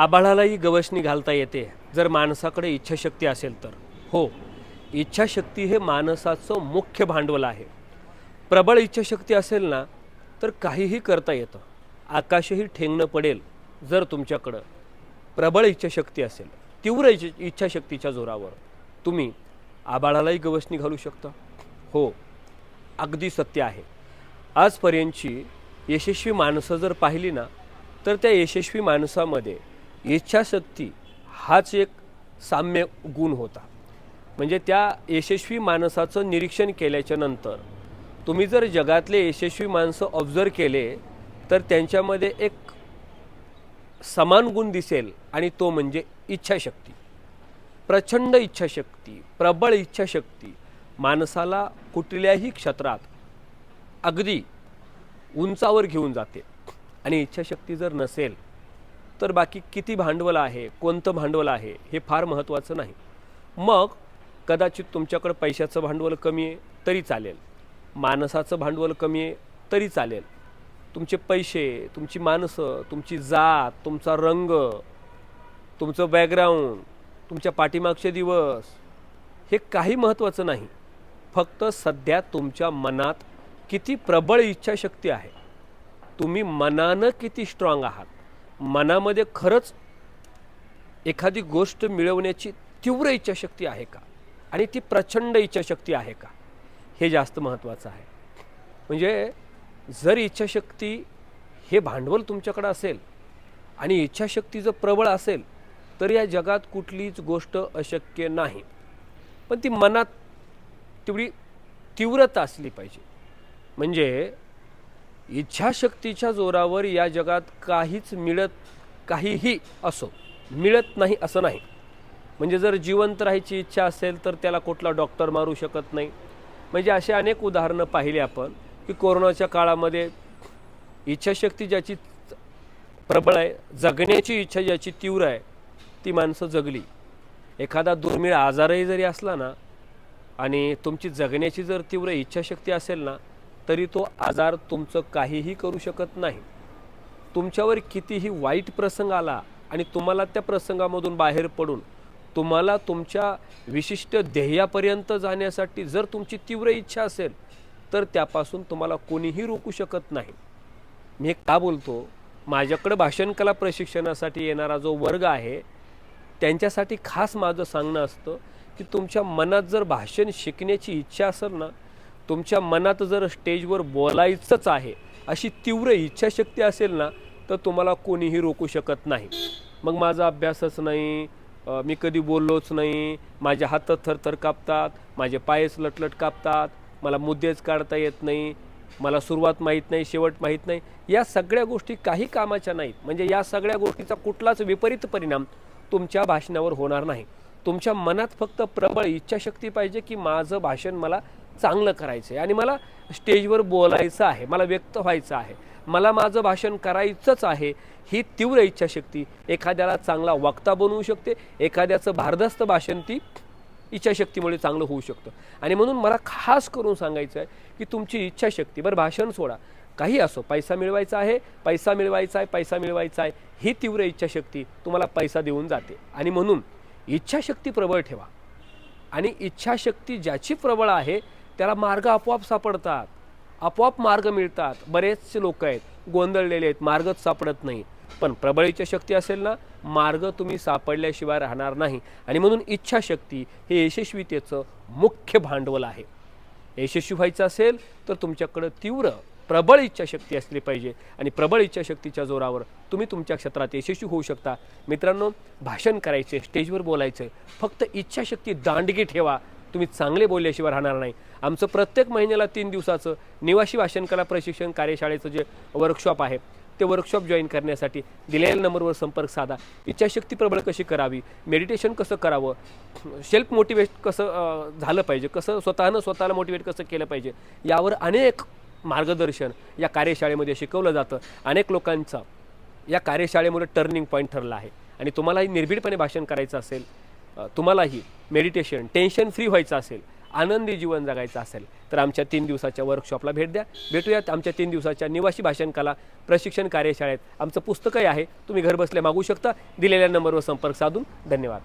आबाळालाही गवसणी घालता येते. जर माणसाकडे इच्छाशक्ती असेल तर. हो इच्छाशक्ती हे माणसाचं मुख्य भांडवल आहे. प्रबळ इच्छाशक्ती असेल ना तर काहीही करता येतं. आकाशही ठेंगणं पडेल जर तुमच्याकडं प्रबळ इच्छाशक्ती असेल. तीव्र इच्छ इच्छाशक्तीच्या जोरावर. तुम्ही आबाळालाही गवसणी घालू शकता. हो अगदी सत्य आहे. आजपर्यंतची यशस्वी माणसं जर पाहिली ना तर त्या यशस्वी माणसामध्ये इच्छाशक्ती हाच एक साम्य गुण होता. म्हणजे त्या यशस्वी माणसाचं निरीक्षण केल्याच्यानंतर तुम्ही जर जगातले यशस्वी माणसं ऑब्झर्व केले तर त्यांच्यामध्ये एक समान गुण दिसेल आणि तो म्हणजे इच्छाशक्ती. प्रचंड इच्छाशक्ती प्रबळ इच्छाशक्ती माणसाला कुठल्याही क्षेत्रात अगदी उंचावर घेऊन जाते. आणि इच्छाशक्ती जर नसेल तर बाकी किती भांडवल आहे कोणतं भांडवल आहे हे फार महत्त्वाचं नाही. मग कदाचित तुमच्याकडं पैशाचं भांडवल कमी आहे तरी चालेल. माणसाचं भांडवल कमी आहे तरी चालेल. तुमचे पैसे तुमची माणसं तुमची जात तुमचा रंग तुमचं बॅकग्राऊंड तुमच्या पाठीमागचे दिवस हे काही महत्त्वाचं नाही. फक्त सध्या तुमच्या मनात किती प्रबळ इच्छाशक्ती आहे. तुम्ही मनानं किती स्ट्रॉंग आहात. मनामध्ये खरंच एखादी गोष्ट मिळवण्याची तीव्र इच्छाशक्ती आहे का? आणि ती प्रचंड इच्छाशक्ती आहे का? हे जास्त महत्त्वाचं आहे. म्हणजे जर इच्छाशक्ती हे भांडवल तुमच्याकडं असेल आणि इच्छाशक्ती जर प्रबळ असेल तर या जगात कुठलीच गोष्ट अशक्य नाही. पण ती मनात तेवढी तीव्रता असली पाहिजे. म्हणजे इच्छाशक्तीच्या जोरावर या जगात काहीच मिळत काहीही असो मिळत नाही असं नाही. म्हणजे जर जिवंत राहायची इच्छा असेल तर त्याला कुठला डॉक्टर मारू शकत नाही. म्हणजे असे अनेक उदाहरणं पाहिली आपण की कोरोनाच्या काळामध्ये इच्छाशक्ती ज्याची प्रबळ आहे जगण्याची इच्छा ज्याची तीव्र आहे ती माणसं जगली. एखादा दुर्मिळ आजारही जरी असला ना आणि तुमची जगण्याची जर तीव्र इच्छाशक्ती असेल ना तरी तो आजार तुमचं काहीही करू शकत नाही. तुमच्यावर कितीही वाईट प्रसंग आला आणि तुम्हाला त्या प्रसंगामधून बाहेर पडून तुम्हाला तुमच्या विशिष्ट ध्येयापर्यंत जाण्यासाठी जर तुमची तीव्र इच्छा असेल तर त्यापासून तुम्हाला कोणीही रोखू शकत नाही. मी का बोलतो? माझ्याकडं भाषणकला प्रशिक्षणासाठी येणारा जो वर्ग आहे त्यांच्यासाठी खास माझं सांगणं असतं की तुमच्या मनात जर भाषण शिकण्याची इच्छा असेल ना तुमच्या मनात जर स्टेजवर बोलायचंच आहे अशी तीव्र इच्छाशक्ती असेल ना तर तुम्हाला कोणीही रोखू शकत नाही. मग माझा अभ्यासच नाही मी कधी बोललोच नाही माझे हात थरथर कापतात माझे पायच लटलट कापतात मला मुद्देच काढता येत नाही मला सुरुवात माहीत नाही शेवट माहीत नाही. या सगळ्या गोष्टी काही कामाच्या नाहीत. म्हणजे या सगळ्या गोष्टीचा कुठलाच विपरीत परिणाम तुमच्या भाषणावर होणार नाही. तुमच्या मनात फक्त प्रबळ इच्छाशक्ती पाहिजे की माझं भाषण मला चांगलं करायचं आहे आणि मला स्टेजवर बोलायचं आहे मला व्यक्त व्हायचं आहे मला माझं भाषण करायचंच आहे ही तीव्र इच्छाशक्ती एखाद्याला चांगला वक्ता बनवू शकते एखाद्याचं भारदस्त भाषण ती इच्छाशक्तीमुळे चांगलं होऊ शकतं. आणि म्हणून मला खास करून सांगायचं आहे की तुमची इच्छाशक्ती बरं भाषण सोडा. काही असो पैसा मिळवायचा आहे पैसा मिळवायचा आहे पैसा मिळवायचा आहे ही तीव्र इच्छाशक्ती तुम्हाला पैसा देऊन जाते. आणि म्हणून इच्छाशक्ती प्रबळ ठेवा. आणि इच्छाशक्ती ज्याची प्रबळ आहे त्याला मार्ग आपोआप सापडतात. आपोआप मार्ग मिळतात. बरेचसे लोक आहेत गोंधळलेले आहेत मार्गच सापडत नाही. पण प्रबळ इच्छाशक्ती असेल ना मार्ग तुम्ही सापडल्याशिवाय राहणार नाही. आणि म्हणून इच्छाशक्ती हे यशस्वीतेचं मुख्य भांडवल आहे. यशस्वी व्हायचं असेल तर तुमच्याकडं तीव्र प्रबळ इच्छाशक्ती असली पाहिजे. आणि प्रबळ इच्छाशक्तीच्या जोरावर तुम्ही तुमच्या क्षेत्रात यशस्वी होऊ शकता. मित्रांनो भाषण करायचे स्टेजवर बोलायचं फक्त इच्छाशक्ती दांडगी ठेवा. तुम्ही चांगले बोलल्याशिवाय राहणार नाही. आमचं प्रत्येक महिन्याला तीन दिवसाचं निवासी भाषण कला प्रशिक्षण कार्यशाळेचं जे वर्कशॉप आहे ते वर्कशॉप जॉईन करण्यासाठी दिलेल्या नंबरवर संपर्क साधा. इच्छाशक्ती प्रबळ कशी करावी? मेडिटेशन कसं करावं? सेल्फ मोटिवेट कसं झालं पाहिजे? कसं स्वतःनं स्वतःला मोटिवेट कसं केलं पाहिजे? यावर अनेक मार्गदर्शन या कार्यशाळेमध्ये शिकवलं जातं. अनेक लोकांचा या कार्यशाळेमुळे टर्निंग पॉईंट ठरला आहे. आणि तुम्हालाही निर्भीडपणे भाषण करायचं असेल तुम्हालाही मेडिटेशन टेन्शन फ्री व्हायचं असेल आनंदी जीवन जगायचं असेल तर आमच्या तीन दिवसाच्या वर्कशॉपला भेट द्या. भेटूयात आमच्या तीन दिवसाच्या निवासी भाषण कला प्रशिक्षण कार्यशाळेत. आमचं पुस्तकही आहे तुम्ही घरबसल्या मागू शकता. दिलेल्या नंबरवर संपर्क साधून. धन्यवाद.